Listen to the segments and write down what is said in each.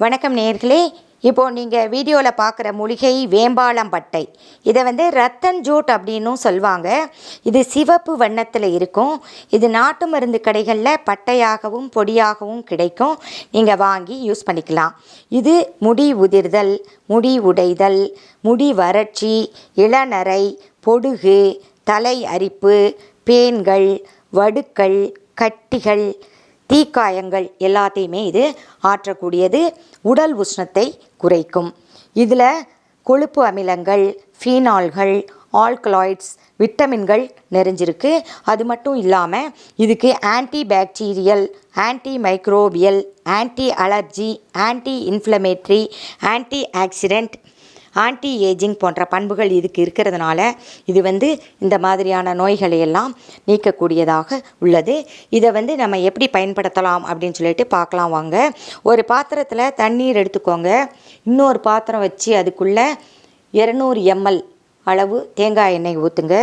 வணக்கம் நேர்களே இப்போ நீங்கள் வீடியோவில் பார்க்குற மூலிகை வேம்பாளம்பட்டை இதை வந்து ரத்தன் ஜூட் அப்படின்னும் சொல்லுவாங்க இது சிவப்பு வண்ணத்தில் இருக்கும். இது நாட்டு மருந்து கடைகளில் பட்டையாகவும் பொடியாகவும் கிடைக்கும். நீங்கள் வாங்கி யூஸ் பண்ணிக்கலாம். இது முடி உதிர்தல் முடி உடைதல் முடி வறட்சி இளநரை பொடுகு தலை அரிப்பு பேன்கள் வடுக்கள் கட்டிகள் தீக்காயங்கள் எல்லாத்தையுமே இது ஆற்றக்கூடியது. உடல் உஷ்ணத்தை குறைக்கும். இதில் கொழுப்பு அமிலங்கள் ஃபீனால்கள் ஆல்கலாய்ட்ஸ் விட்டமின்கள் நிறைஞ்சிருக்கு. அது மட்டும் இல்லாமல் இதுக்கு antibacterial antimicrobial anti allergy anti inflammatory antioxidant anti ageing போன்ற பண்புகள் இதுக்கு இருக்கிறதுனால இது வந்து இந்த மாதிரியான நோய்களை எல்லாம் நீக்கக்கூடியதாக உள்ளது. இதை வந்து நம்ம எப்படி பயன்படுத்தலாம் அப்படின்னு சொல்லிட்டு பார்க்கலாம் வாங்க. ஒரு பாத்திரத்தில் தண்ணீர் எடுத்துக்கோங்க. இன்னொரு பாத்திரம் வச்சு அதுக்குள்ளே இரநூறு எம்எல் அளவு தேங்காய் எண்ணெய் ஊற்றுங்க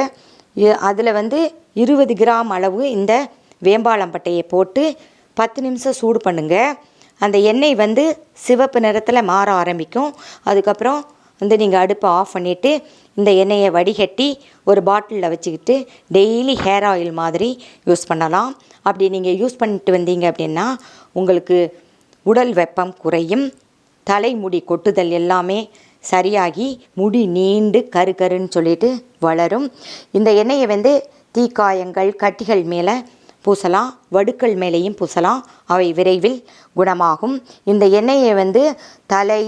அதில் வந்து இருபது கிராம் அளவு இந்த வேம்பாளம்பட்டையை போட்டு பத்து நிமிஷம் சூடு பண்ணுங்கள் அந்த எண்ணெய் வந்து சிவப்பு நிறத்தில் மாற ஆரம்பிக்கும். அதுக்கப்புறம் வந்து நீங்கள் அடுப்பை ஆஃப் பண்ணிவிட்டு இந்த எண்ணெயை வடிகட்டி ஒரு பாட்டிலில் வச்சுக்கிட்டு டெய்லி ஹேர் ஆயில் மாதிரி யூஸ் பண்ணலாம். அப்படி நீங்கள் யூஸ் பண்ணிட்டு வந்தீங்க அப்படின்னா உங்களுக்கு உடல் வெப்பம் குறையும். தலைமுடி கொட்டுதல் எல்லாமே சரியாகி முடி நீண்டு கரு கருன்னு சொல்லிட்டு வளரும். இந்த எண்ணெயை வந்து தீக்காயங்கள் கட்டிகள் மேலே பூசலாம். வடுக்கள் மேலேயும் பூசலாம். அவை விரைவில் குணமாகும். இந்த எண்ணெயை வந்து தலை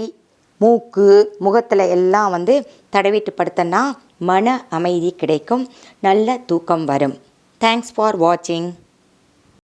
மூக்கு முகத்தில் எல்லாம் வந்து தடவிட்டு படுத்தனா மன அமைதி கிடைக்கும். நல்ல தூக்கம் வரும். தேங்க்ஸ் ஃபார் வாட்சிங்